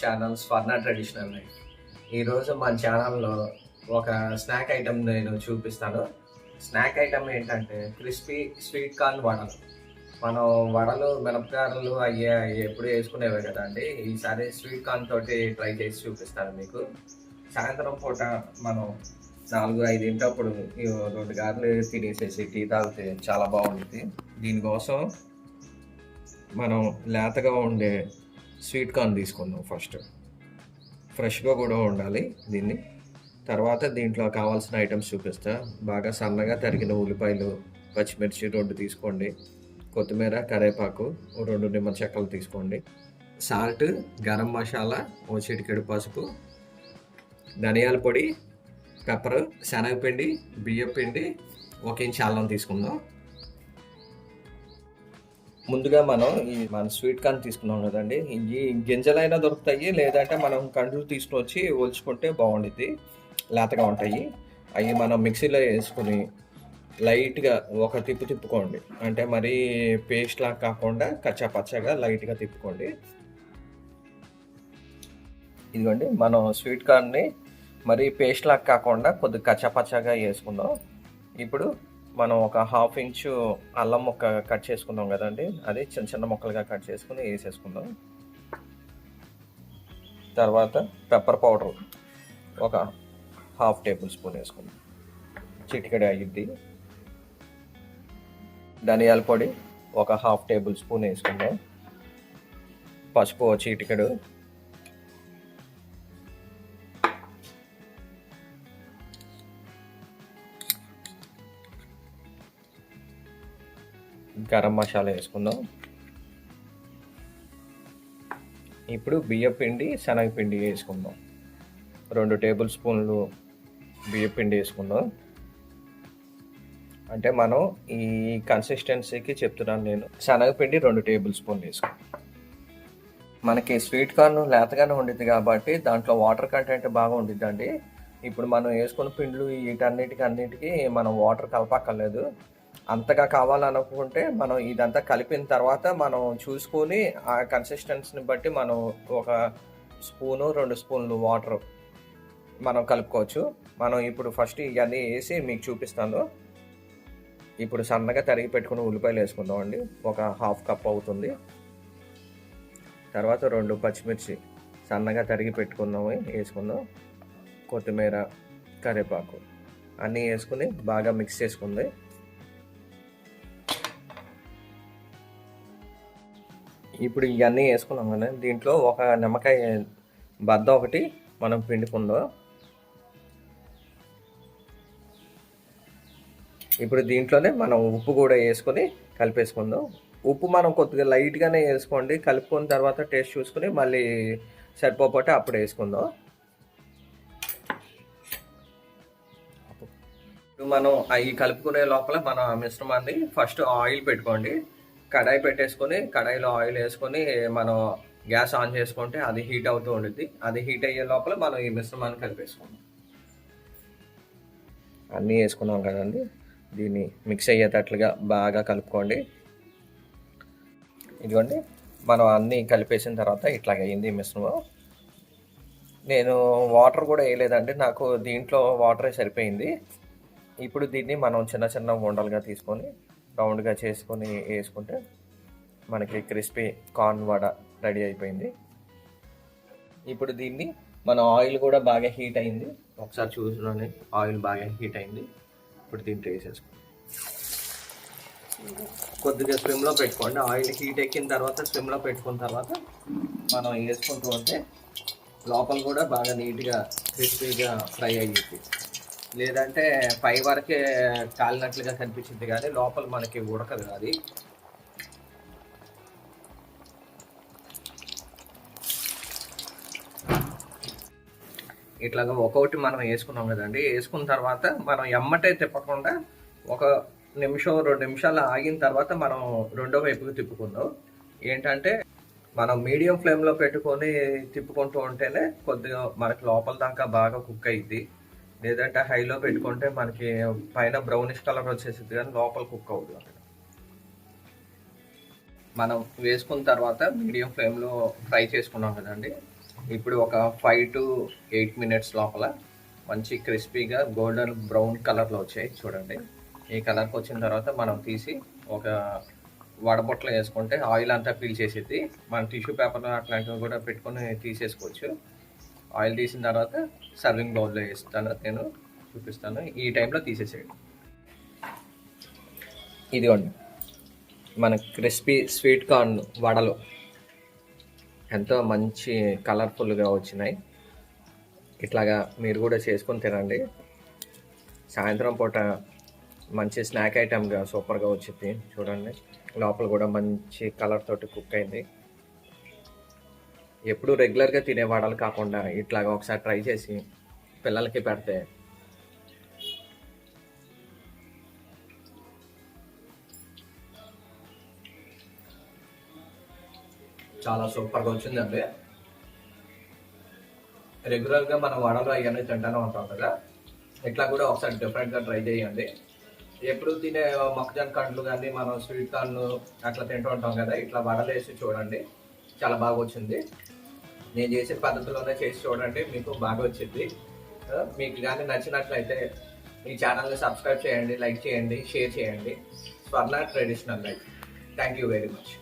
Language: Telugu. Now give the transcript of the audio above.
ఛానల్ స్వర్ణ ట్రెడిషనల్ లైఫ్ ఈరోజు మన ఛానల్లో ఒక స్నాక్ ఐటెం నేను చూపిస్తాను. స్నాక్ ఐటెం ఏంటంటే క్రిస్పీ స్వీట్ కార్న్ వడలు. మనం వడలు మినపగారలు అయ్యే ఎప్పుడు వేసుకునేవే కదండి ఈసారి స్వీట్ కార్న్ తోటి ట్రై చేసి చూపిస్తాను మీకు. సాయంత్రం పూట మనం నాలుగు ఐదింటప్పుడు రెండు గారెలు తినేసేసి టీ తాగితే చాలా బాగుంటుంది. దీనికోసం మనం లేతగా ఉండే స్వీట్ కార్న్ తీసుకుందాం ఫస్ట్. ఫ్రెష్గా కూడా ఉండాలి దీన్ని. తర్వాత దీంట్లో కావాల్సిన ఐటమ్స్ చూపిస్తా. బాగా సన్నగా తరిగిన ఉల్లిపాయలు పచ్చిమిర్చి రెండు తీసుకోండి. కొత్తిమీర కరివేపాకు రెండు నిమ్మ చెక్కలు తీసుకోండి. సాల్ట్ గరం మసాలా ఓ చిటికెడు పసుపు ధనియాల పొడి పెప్పర్ శనగపిండి బియ్యం పిండి ఒక ఇంచ్ అల్లం తీసుకుందాం. ముందుగా మనం ఈ మన స్వీట్ కార్న్ తీసుకున్నాం కదండి. ఈ గింజలైనా దొరుకుతాయి లేదంటే మనం కండ్లు తీసుకుని వచ్చి ఒలుచుకుంటే బాగుండిద్ది లేతగా ఉంటాయి. అవి మనం మిక్సీలో వేసుకుని లైట్గా ఒక తిప్పు తిప్పుకోండి. అంటే మరీ పేస్ట్ లాగా కాకుండా కచ్చా పచ్చగా లైట్గా తిప్పుకోండి. ఇదిగోండి మనం స్వీట్ కార్న్ని మరి పేస్ట్ లాగా కాకుండా కొద్దిగా కచ్చా పచ్చగా వేసుకుందాం. ఇప్పుడు మనం ఒక హాఫ్ ఇంచు అల్లం ముక్క కట్ చేసుకుందాం కదండి. అది చిన్న చిన్న ముక్కలుగా కట్ చేసుకుని వేసేసుకుందాం. తర్వాత పెప్పర్ పౌడర్ ఒక హాఫ్ టేబుల్ స్పూన్ వేసుకుందాం. చిటికడి అయ్యిద్ది ధనియాల పొడి ఒక హాఫ్ టేబుల్ స్పూన్ వేసుకుందాం. పసుపు చిటికెడు. గరం మసాలా వేసుకుందాం. ఇప్పుడు బియ్యపిండి శనగపిండి వేసుకుందాం. రెండు టేబుల్ స్పూన్లు బియ్యపిండి వేసుకుందాం. అంటే మనం ఈ కన్సిస్టెన్సీకి చెప్తున్నాను నేను. శనగపిండి రెండు టేబుల్ స్పూన్లు వేసుకుందాం. మనకి స్వీట్ కార్న్ లేతగానే ఉండిద్ది కాబట్టి దాంట్లో వాటర్ కంటెంట్ బాగా ఉండిద్దండి. ఇప్పుడు మనం వేసుకున్న పిండ్లు వీటన్నిటికి అన్నిటికీ మనం వాటర్ కలపక్కర్లేదు. అంతగా కావాలనుకుంటే మనం ఇదంతా కలిపిన తర్వాత మనం చూసుకొని ఆ కన్సిస్టెన్సీని బట్టి మనం ఒక స్పూను రెండు స్పూన్లు వాటర్ మనం కలుపుకోవచ్చు. మనం ఇప్పుడు ఫస్ట్ ఇవన్నీ వేసి మీకు చూపిస్తాను. ఇప్పుడు సన్నగా తరిగి పెట్టుకుని ఉల్లిపాయలు వేసుకుందాం అండి. ఒక హాఫ్ కప్ అవుతుంది. తర్వాత రెండు పచ్చిమిర్చి సన్నగా తరిగి పెట్టుకుందాము వేసుకుందాం. కొత్తిమీర కరివేపాకు అన్నీ వేసుకుని బాగా మిక్స్ చేసుకుంది. ఇప్పుడు ఇవన్నీ వేసుకున్నాం కదా దీంట్లో ఒక నిమ్మకాయ బద్ద ఒకటి మనం పిండుకుందాం ఇప్పుడు దీంట్లోనే మనం ఉప్పు కూడా వేసుకొని కలిపేసుకుందాం. ఉప్పు మనం కొద్దిగా లైట్గానే వేసుకోండి కలుపుకున్న తర్వాత టేస్ట్ చూసుకుని మళ్ళీ సరిపోతే అప్పుడు వేసుకుందాం. ఇప్పుడు మనం అవి కలుపుకునే లోపల మనం మిశ్రమాన్ని ఫస్ట్ ఆయిల్ పెట్టుకోండి. కడాయి పెట్టేసుకొని కడాయిలో ఆయిల్ వేసుకొని మనం గ్యాస్ ఆన్ చేసుకుంటే అది హీట్ అవుతూ ఉంటుంది అది హీట్ అయ్యే లోపల మనం ఈ మిశ్రమాన్ని కలిపేసుకుందాం అన్నీ వేసుకున్నాం కదండి. దీన్ని మిక్స్ అయ్యేటట్లుగా బాగా కలుపుకోండి. ఇదిగోండి మనం అన్నీ కలిపేసిన తర్వాత ఇట్లా అయింది మిశ్రమం. నేను వాటర్ కూడా వేయలేదండి. నాకు దీంట్లో వాటరే సరిపోయింది. ఇప్పుడు దీన్ని మనం చిన్న చిన్న ఉండలుగా తీసుకొని రౌండ్గా చేసుకొని వేసుకుంటే మనకి క్రిస్పీ కార్న్ వడ రెడీ అయిపోయింది. ఇప్పుడు దీన్ని మన ఆయిల్ కూడా బాగా హీట్ అయింది. ఒకసారి చూసుకొని ఆయిల్ బాగా హీట్ అయింది. ఇప్పుడు దీంట్లో వేసేసుకోండి కొద్దిగా స్విమ్లో పెట్టుకోండి. ఆయిల్ హీట్ ఎక్కిన తర్వాత స్విమ్లో పెట్టుకున్న తర్వాత మనం వేసుకుంటూ ఉంటే లోపల కూడా బాగా నీట్గా క్రిస్పీగా ఫ్రై అయ్యింది లేదంటే పై వరకే కాలినట్లుగా కనిపించింది కానీ లోపల మనకి ఉడకదు అది. ఇట్లాగా ఒక్కొక్కటి మనం వేసుకున్నాం కదండి. వేసుకున్న తర్వాత మనం ఎమ్మటే తిప్పకుండా ఒక నిమిషం రెండు నిమిషాలు ఆగిన తర్వాత మనం రెండో వైపుకి తిప్పుకుందాం. ఏంటంటే మనం మీడియం ఫ్లేమ్లో పెట్టుకొని తిప్పుకుంటూ ఉంటేనే కొద్దిగా మనకి లోపల దాకా బాగా కుక్ అయింది లేదంటే హైలో పెట్టుకుంటే మనకి పైన బ్రౌనిష్ కలర్ వచ్చేసింది కానీ లోపల కుక్ అవుతుంది మనం వేసుకున్న తర్వాత మీడియం ఫ్లేమ్లో ఫ్రై చేసుకున్నాం కదండి. ఇప్పుడు ఒక ఫైవ్ టు ఎయిట్ మినిట్స్ లోపల మంచి క్రిస్పీగా గోల్డెన్ బ్రౌన్ కలర్లో వచ్చాయి చూడండి. ఈ కలర్కి వచ్చిన తర్వాత మనం తీసి ఒక వడబొట్టలో వేసుకుంటే ఆయిల్ అంతా పీల్ చేసేది మన టిష్యూ పేపర్ అట్లాంటివి కూడా పెట్టుకొని తీసేసుకోవచ్చు. ఆయిల్ తీసిన తర్వాత సర్వింగ్ బౌల్లో వేస్తాను నేను చూపిస్తాను. ఈ టైంలో తీసేసేయండి. ఇదిగోండి. మన క్రిస్పీ స్వీట్ కార్న్ వడలు ఎంతో మంచి కలర్ఫుల్గా వచ్చినాయి. ఇట్లాగా మీరు కూడా చేసుకొని తినండి. సాయంత్రం పూట మంచి స్నాక్ ఐటమ్గా సూపర్గా వచ్చింది. చూడండి. లోపల కూడా మంచి కలర్ తోటి కుక్ అయింది. ఎప్పుడు రెగ్యులర్గా తినే వడలు కాకుండా ఇట్లాగా ఒకసారి ట్రై చేసి పిల్లలకి పెడితే. చాలా సూపర్గా వచ్చిందండి. రెగ్యులర్గా మనం వడలు అవన్నీ తింటానే ఉంటాం కదా. ఇట్లా కూడా ఒకసారి డిఫరెంట్గా ట్రై చేయండి. ఎప్పుడు తినే మొక్కజొన్న కండ్లు కానీ మనం స్వీట్ కార్న్ అట్లా తింటూ ఉంటాం కదా. ఇట్లా వడలేసి చూడండి. చాలా బాగా వచ్చింది నేను చేసే పద్ధతిలోనే చేసి చూడండి మీకు బాగా వచ్చింది మీకు కానీ నచ్చినట్లయితే ఈ ఛానల్ని సబ్స్క్రైబ్ చేయండి లైక్ చేయండి షేర్ చేయండి. Swarna traditional life. Thank you very much.